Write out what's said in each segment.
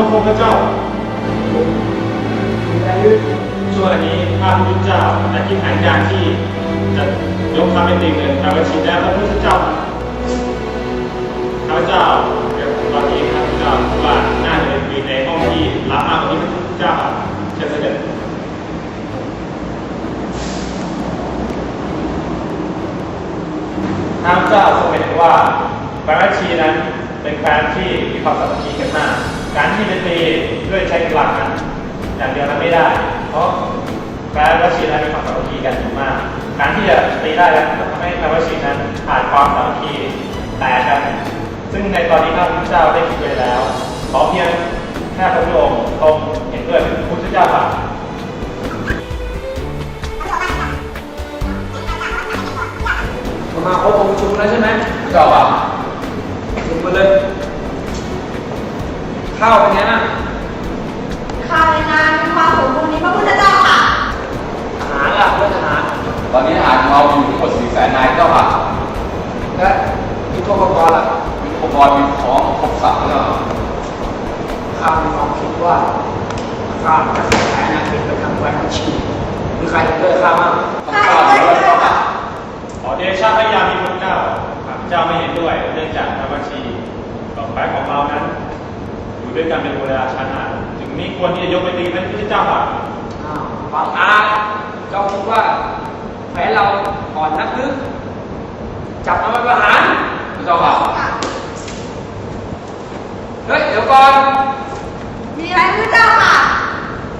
ลูกของพระเจ้าช่วงนี้พระพุทธเจ้าและที่ห่งยารที่จะยกคำเป็นติ่งเงินตามบัญชีได้พระพุทธเจ้าพระเจ้าเดี๋ยวตอนนี้พระพเจ้าว่าน่าจะเป็นในห้องที่รับอากว่านี้พระพุทธเจ้าเชิญเสด็จพระเจ้าทรงเป็นว่าพระราชีนั้นเป็นแฟนที่มีความสัมพันธ์กันมาก การที่จะตีด้วยใช้กลังนั้นอย่างเดียวนั้นไม่ได้ เพราะแฟนรัชีนั้นมีความสามัคคีกันอยู่มาก การที่จะตีได้แล้วทำให้แฟนรัชีนั้นขาดความสามัคคีแตกกันซึ่งในตอนนี้ข้าพเจ้าได้คิดไว้แล้วขอเพียงแค่พระองค์ทรง ทธปกรณ์ล่ะมีอุปกรณ์มีของครบสับแล้วข้ามีความคิดว่าข้าจะแผนอาทิตย์ไปทำแหวนชีมีใครจะช่วยข้าบ้างข้าพเจ้าเดี๋ยวเราเข้าขอเดชะพระยามีพุทธเจ้าข้าพเจ้าไม่เห็นด้วยเนื่องจากพระบัญชีกับแฟนของเรานั้น อยู่ด้วยกันเป็นเวลาช้านานจึงมีควรที่จะยกไปตีเป็นพุทธเจ้าค่ะอ้าวฟังอาเจ้าคิดว่าแผนเราอ่อนนักหรือจับมันมาประหารเจ้าบ่าวเฮ้ย เดี๋ยวก่อน มีอะไรพระพุทธเจ้าค่ะ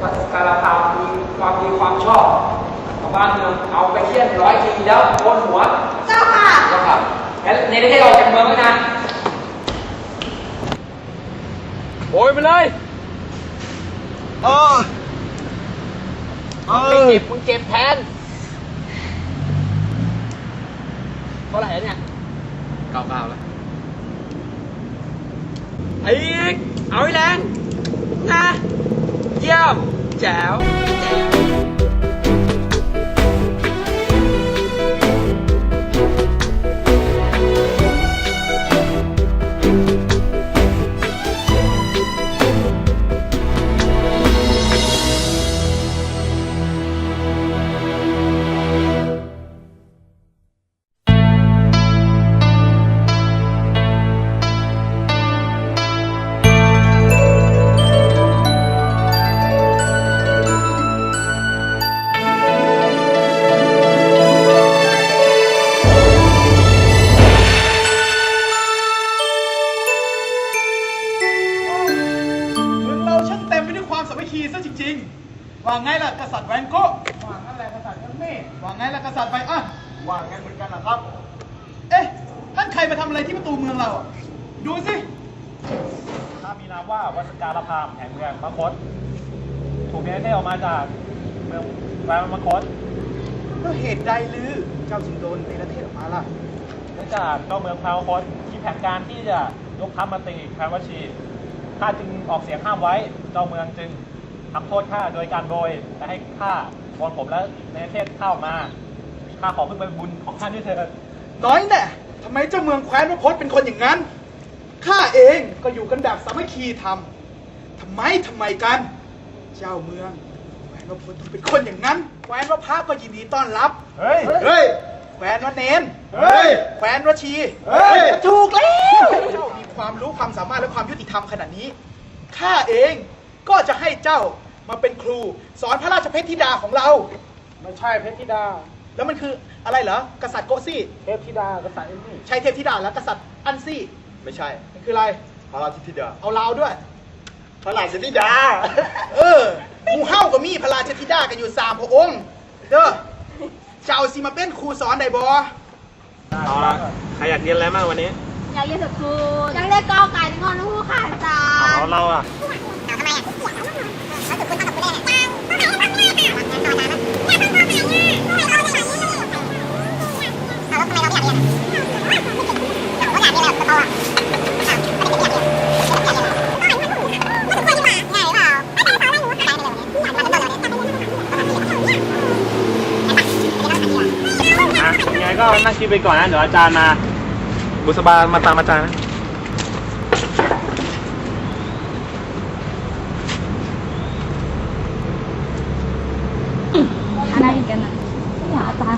วัดการพามีความดีความชอบชาวบ้านเมืองเอาไปเคี่ยนร้อยทีแล้วโกนหัว เจ้าค่ะเจ้าค่ะงั้นในประเทศเราจากเมืองไว้นานโอยไปเลยเออเอไม่อ เจ็บมึงเจ็บแทนเท่าไหร่แล้วเนี่ย เก้าเก้าแล้วไอ้เอาไอ้แรงนะเยี่ยมแจ๋วแจ๋ว มีนามว่าวัสการพามแห่งเมืองมคต ถูกเนรเทศออกมาจากเมืองแฟนมคตแล้วเหตุใดลือเจ้าจึงโดนในประเทศออกมาล่ะเนื่องจากเจ้าเมืองแฟนมคตมีแผนการที่จะยกทัพมาตีแฟนวชีข้าจึงออกเสียงห้ามไว้ เจ้าเมืองจึงทำโทษข้าโดยการโบยและให้ข้าโกนผมและในประเทศเข้ามาข้าขอพึ่งเป็นบุญของท่านด้วยเถิดน้อยแน่ทำไมเจ้าเมืองแคว้นพระพศเป็นคนอย่างนั้น ข้าเองก็อยู่กันแบบสามัคคีทำทำไมทำไมกัน เจ้าเมืองแคว้นพระพศต้องเป็นคนอย่างนั้นแคว้นพระพระก็ยินดีต้อนรับเฮ้ย เฮ้ยแคว้นพระเนนเฮ้ยแคว้นพระชีเฮ้ย ถูกแล้วเจ้ามีความรู้ความสามารถและความยุติธรรมขนาดนี้ข้าเองก็จะให้เจ้ามาเป็นครู สอนพระราชเพชรธิดาของเรา ไม่ใช่เพชรธิดา แล้วมันคืออะไรเหรอ กษัตริย์โกซี่ เทพธิดา กษัตริย์เอ็มนี่ ใช่เทพธิดาแล้วกษัตริย์อันซี่ ไม่ใช่มันคืออะไรพระราชธิดา เอาลาวด้วย พระราชธิดา เออหมูเฮ้ากับมีพระราชธิดากันอยู่สามพระองค์เด้อเจ้าสิมาเป็นครูสอนได้บ่เอาละใครอยากเรียนอะไรบ้างวันนี้ อยากเรียนสกูลอยากเรียนกอไก่งอนลูกค่ะอาจารเอาย์เราอะอะยังไง ก็นั่งคิดไปก่อนนะ เดี๋ยวอาจารย์มา บุษบา มาตามอาจารย์นะเกันนะ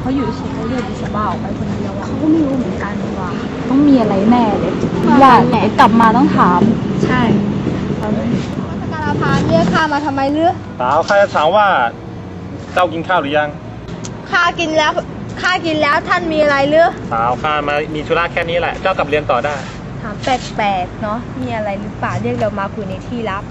เนี่ยอาจารย์เขาอยู่เฉยๆก็เรียกบุษบาออกไปคนเดียวอะเขาก็ไม่รู้เหมือนกันว่า ต้องมีอะไรแน่เลยว่าไหนกลับมาต้องถาม ใช่สการพานเรียกข้ามาทำไมหรือสาวข้าจะถามว่าเจ้ากินข้าวหรือยังข้ากินแล้วข้ากินแล้วท่านมีอะไรหรือสาวข้ามามีธุระแค่นี้แหละ เจ้ากลับเรียนต่อได้ ถามแปลกๆเนาะมีอะไรหรือเปล่าเรียกเรามาคุยในที่ลับ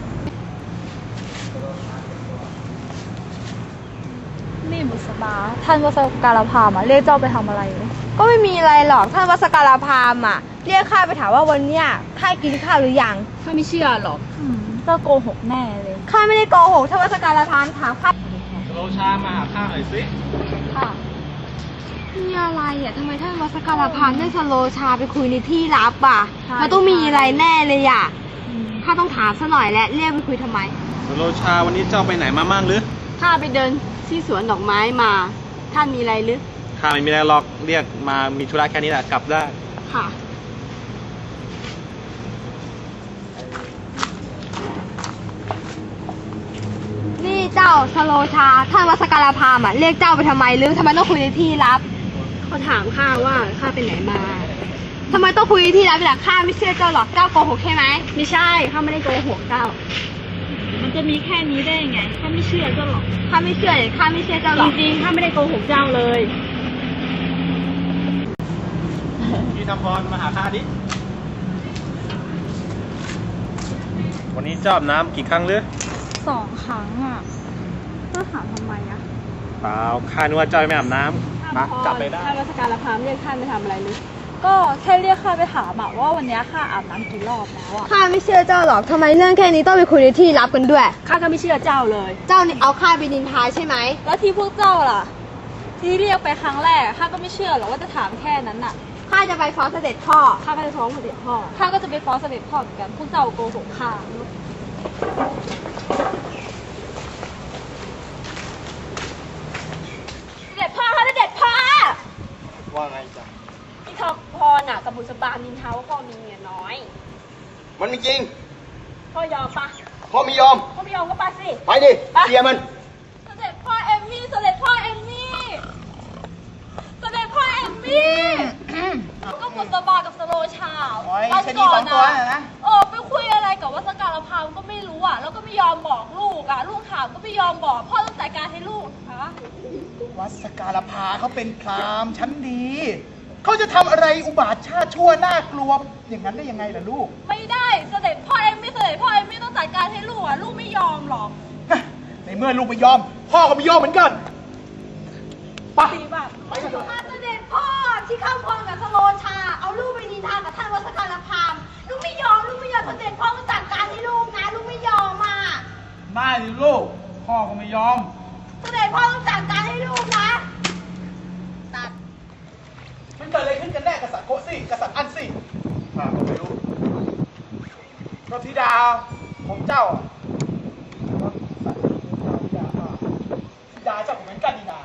นี่บุษบา ท่านวสการพามาเรียกเจ้าไปทำอะไร ก็ไม่มีอะไรหรอกท่านวัดสการพามอะ เรียกข้าไปถามว่าวันเนี้ยข้ากินข้าวหรือยังข้าไม่เชื่อหรอก เจ้าโกหกแน่เลย ข้าไม่ได้โกหกท่านวัดสการพามถามข้าโลชามาหาข้าหน่อยสิ ค่ะ มีอะไรอะทำไมท่านวัดสการพามได้สโลชาไปคุยในที่ลับอะใช่ มันต้องมีอะไรแน่เลยอะข้าต้องถามซะหน่อยแหละเรียกไปคุยทำไมโลชาวันนี้เจ้าไปไหนมามั่งหรือ ข้าไปเดิน ที่สวนดอกไม้มา ท่านมีอะไรหรือข้าไม่มีอะไรหรอกเรียกมามีธุระแค่นี้แหละกลับได้ ค่ะ นี่เจ้าสโลชา ท่านวัดสการพามอะเรียกเจ้าไปทำไมหรือทำไมต้องคุยในที่ลับเขาถามข้าว่าข้าไปไหนมาทำไมต้องคุยในที่ลับล่ะข้าไม่เชื่อเจ้าหรอกเจ้าโกหกใช่ไหมไม่ใช่ข้าไม่ได้โกหกเจ้า มันจะมีแค่นี้ได้ยังไงข้าไม่เชื่อเจ้าหรอกข้าไม่เชื่อเลยข้าไม่เชื่อเจ้าหรอกจริงๆข้าไม่ได้โกหกเจ้าเลย พี่ทำพรมาหาข้าดิ วันนี้เจ้าอาบน้ำกี่ครั้งหรือสองครั้งอะเจ้าถามทำไมอะเปล่าข้านึกว่าเจ้าไม่อาบน้ำมาจับไปได้ท่านรัชการละพามเรียกท่านไปทำอะไรนึ ก็แค่เรียกข้าไปถามอะว่าวันเนี้ยข้าอาบน้ำกี่รอบแล้วอะข้าไม่เชื่อเจ้าหรอกทำไมเรื่องแค่นี้ต้องไปคุยในที่ลับกันด้วย ข้าก็ไม่เชื่อเจ้าเลย เจ้านี่เอาข้าไปนินทาใช่ไหม แล้วที่พวกเจ้าล่ะ ที่เรียกไปครั้งแรกข้าก็ไม่เชื่อหรอกว่าจะถามแค่นั้นน่ะข้าจะไปฟ้องเสด็จพ่อ ข้าก็จะฟ้องเสด็จพ่อ ข้าก็จะไปฟ้องเสด็จพ่อเหมือนกันพวกเจ้าโกหกข้า เสด็จพ่อค่ะเสด็จพ่อ ว่าไงจ๊ะ พี่ทองพรน่ะกับบุษบานินทาว่าพ่อมีเมียน้อย มันไม่จริง พ่อยอมปะพ่อไม่ยอม พ่อไม่ยอมก็ไปสิ ไปดิเคลียร์มัน เสด็จพ่อเอมมี่เสด็จพ่อเอมมี่เสด็จพ่อเอมมี่ก็บุษบากับสโลชาโอ้ยวันชะนีสองตัวน่ะนะ เออไปคุยอะไรกับวัสการพามก็ไม่รู้อะ แล้วก็ไม่ยอมบอกลูกอะ ลูกถามก็ไม่ยอมบอก พ่อต้องจัดการให้ลูกฮะวัดสการพาเขาเป็นพราหมณ์ชั้นดี เขาจะทำอะไรอุบาทชาติชั่วน่ากลัวอย่างนั้นได้ยังไงล่ะลูกไม่ได้เสด็จพ่อเอมมี่เสด็จพ่อเอมมี่ต้องจัดการให้ลูกอะลูกไม่ยอมหรอกในเมื่อลูกไม่ยอม พ่อก็ไม่ยอมเหมือนกันไปตีแบบมาเสด็จพ่อที่ข้ามพรกับสโลชา เอาลูกไปนินทากับท่านวัสการพามลูกไม่ยอมลูกไม่ยอมเสด็จพ่อต้องจัดการให้ลูกนะลูกไม่ยอมอะได้สิลูก พ่อก็ไม่ยอม เสด็จพ่อต้องจัดการให้ลูกนะ ตัด มันเกิดอะไรขึ้ นกันแน่กษัตริย์โกซี่กษัตริย์อันซี่ข้าก็ไม่รู้พระธิดาของเจ้าอะพระธิดาข้าธิดาเจ้าก็เหมือนกันนี่นา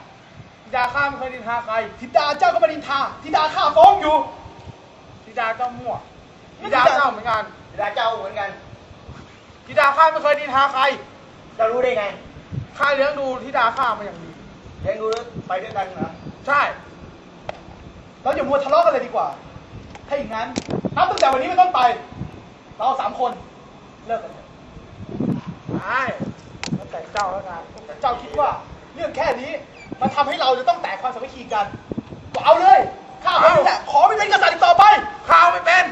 ธิดาข้าไม่เคยนินทาใครธิดาเจ้าก็ไม่นินทาธิดาข้าฟ้องอยู่ธิดาเจ้ามั่วธิดาเจ้าเหมือนกันเวลาเจ้าเหมือนกันธิดาข้าไม่เคยนินทาใครเจ้ารู้ได้ไงข้าเลี้ยงดูธิดาข้ามาอย่างดีเลี้ยงดูแล้วไปด้วยกันเหรอใช่ เราอย่ามัวทะเลาะกันเลยดีกว่า ถ้าอย่างนั้นนับตั้งแต่วันนี้เป็นต้นไป เราสามคนเลิกกันเถอะใช่แล้วแต่เจ้าแล้วกันแต่เจ้าคิดว่าเรื่องแค่นี้มันทำให้เราจะต้องแตกความสามัคคีกันก็เอาเลย ข้าไม่แหละขอไม่เป็นกษัตริย์อีกต่อไป ข้าไม่เป็น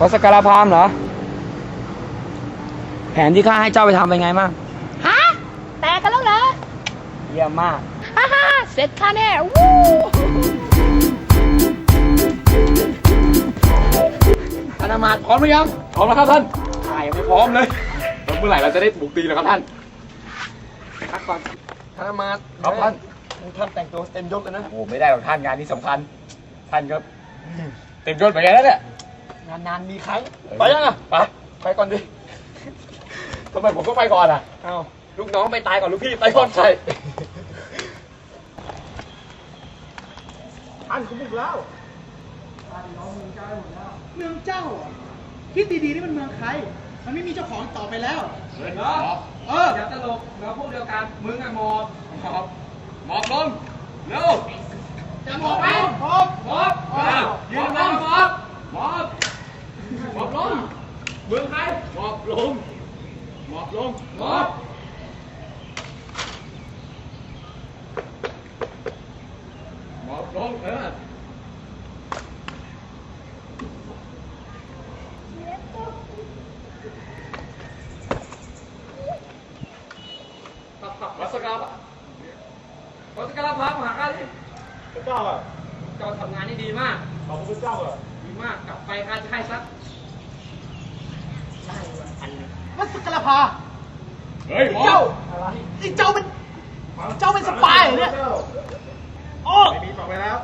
วัสการพามเหรอ แผนที่ข้าให้เจ้าไปทำเป็นไงบ้างฮะ แตกกันแล้วเหรอเยี่ยมมาก ฮ่าฮ่าเสร็จข้าแน่วู้ท่านอามาตย์พร้อมหรือยัง พร้อมแล้วครับท่านข้ายังไม่พร้อมเลยแล้วเมื่อไหร่เราจะได้บุกตีแล้วครับท่านพักก่อนท่านอามาตย์ครับท่านท่านแต่งตัวเต็มยศเลยนะ โอ้ไม่ได้หรอกท่านงานนี้สำคัญ ท่านก็เต็มยศเหมือนกันแล้วเนี่ย นานๆมีครั้ง ไปยังอะไปไปก่อนดิทำไมผมต้องไปก่อนอะเอ้าลูกน้องไปตายก่อนลูกพี่ไปก่อนใครอันเขาบุกแล้วเมืองเจ้าอะคิดดีๆนี่มันเมืองใคร มันไม่มีเจ้าของอีกต่อไปแล้วเฮ้ยเนาะเอออย่าตลกเราพวกเดียวกันมึงอะหมอบหมอบหมอบลงเร็วจะหมอบไหมหมอบหมอบอ้าวยืนลงหมอบหมอบหมอบลง มึงใครหมอบลงหมอบลงหมอบหมอบลงเออวัสกาลวัดสกาลพามหาการิพระเจ้าอะเจ้าทำงานได้ดีมาก ขอบพระเจ้าอะดีมาก กลับไปข้าจะให้สัก วัดสกลภาเฮ้ยหมอเจ้าไอ้เจ้าเป็นเจ้าเป็นสปายเหรอเนี่ยโอ้ไม่มีต่อไปแล้ว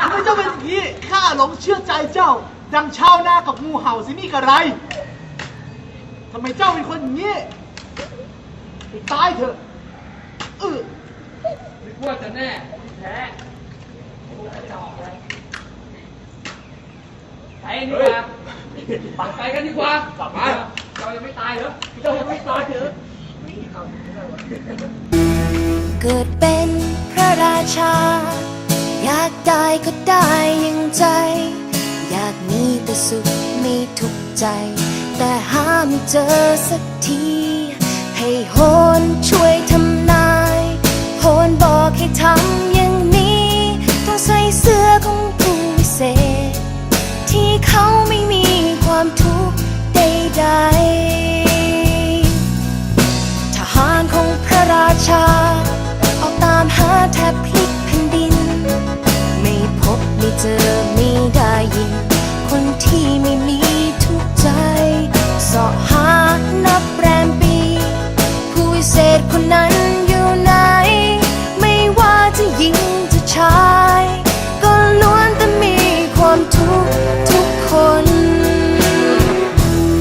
ทำไมเจ้าเป็นอย่างนี้ข้าหลงเชื่อใจเจ้า ดังชาวนากับงูเห่าสินี่กระไรทำไมเจ้าเป็นคนอย่างนี้ไปตายเถอะเออนึกว่าจะแน่ที่แท้โอ้กระจอกเลย ไปดีกว่าปักไปกันดีกว่าไปเจ้ายังไม่ตายเหรอเจ้ายังไม่ตายเหรอเกิดเป็นพระราชา อยากได้ก็ได้อยังใจ อยากมีแต่สุขมีทุกข์ใจ แต่หาไม่เจอสักที ให้โหนช่วยทำนาย โหนบอกให้ทำ to